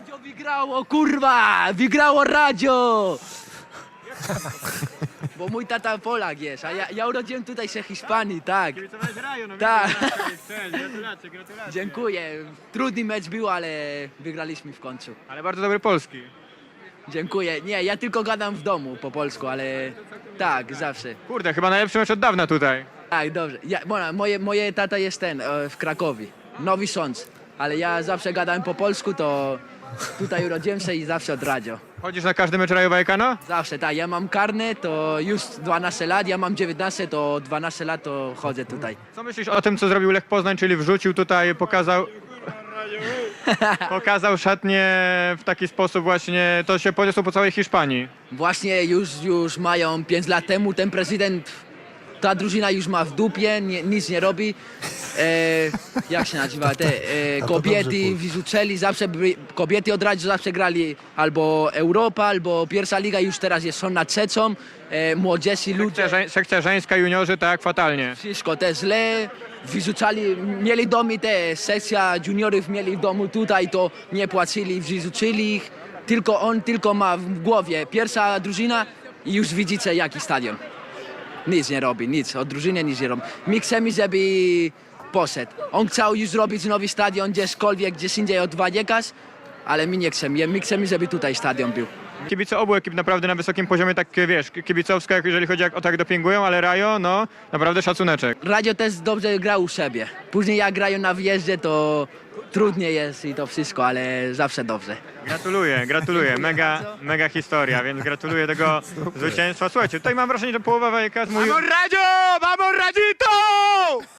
Radio wygrało, kurwa! Wygrało radio! Bo mój tata Polak jest, a ja, ja urodziłem tutaj się Hiszpanii, tak. Raju, no Tak. cześć, gratulacje, gratulacje. Dziękuję. Trudny mecz był, ale wygraliśmy w końcu. Ale bardzo dobry polski. Dziękuję. Nie, ja tylko gadam w domu po polsku, ale tak, zawsze. Kurde, chyba najlepszy mecz od dawna tutaj. Tak, dobrze. Ja, moje, moje tata jest ten, e, w Krakowie, Nowy Sącz. Ale ja zawsze gadam po polsku, to tutaj urodziłem się i zawsze od radio. Chodzisz na każdy mecz Raju Vallecano? Zawsze, tak. Ja mam karne, to już 12 lat, ja mam 19, to 12 lat to chodzę tutaj. Co myślisz o tym, co zrobił Lech Poznań, czyli wrzucił tutaj, pokazał... Pokazał szatnie w taki sposób właśnie, to się poniosło po całej Hiszpanii. Właśnie już, już mają 5 lat temu ten prezydent, ta drużyna już ma w dupie, nie, nic nie robi. E, jak się nazywa? Te e, kobiety wyrzuceli, zawsze by, kobiety od razu zawsze grali albo Europa, albo pierwsza liga, już teraz jest są na trzecą. E, młodzieży, Sekcja, ludzie, żeń, sekcja żeńska, juniorzy, tak, fatalnie. wszystko te źle. Wyrzucali, mieli domy te, sekcja juniorów mieli w domu tutaj, to nie płacili, wyrzucili ich. Tylko on tylko ma w głowie pierwsza drużyna i już widzicie jaki stadion. Nic nie robi, nic, od drużyny nic nie robi. My chcemy, żeby poszedł. On chciał już zrobić nowy stadion gdziekolwiek, gdzieś indziej od Vallecas, ale my nie chcemy, my chcemy, żeby tutaj stadion był. Kibice obu ekip naprawdę na wysokim poziomie, tak wiesz, kibicowska, jak jeżeli chodzi jak, o tak dopingują, ale Rajo, no, naprawdę szacuneczek. Radio też dobrze gra u siebie. Później jak grają na wyjeździe, to trudniej jest i to wszystko, ale zawsze dobrze. Gratuluję, gratuluję. Mega, mega historia, więc gratuluję tego zwycięstwa. Słuchajcie, tutaj mam wrażenie, że połowa Vallecas mówi... Vamos Radio! Vamos Radzito!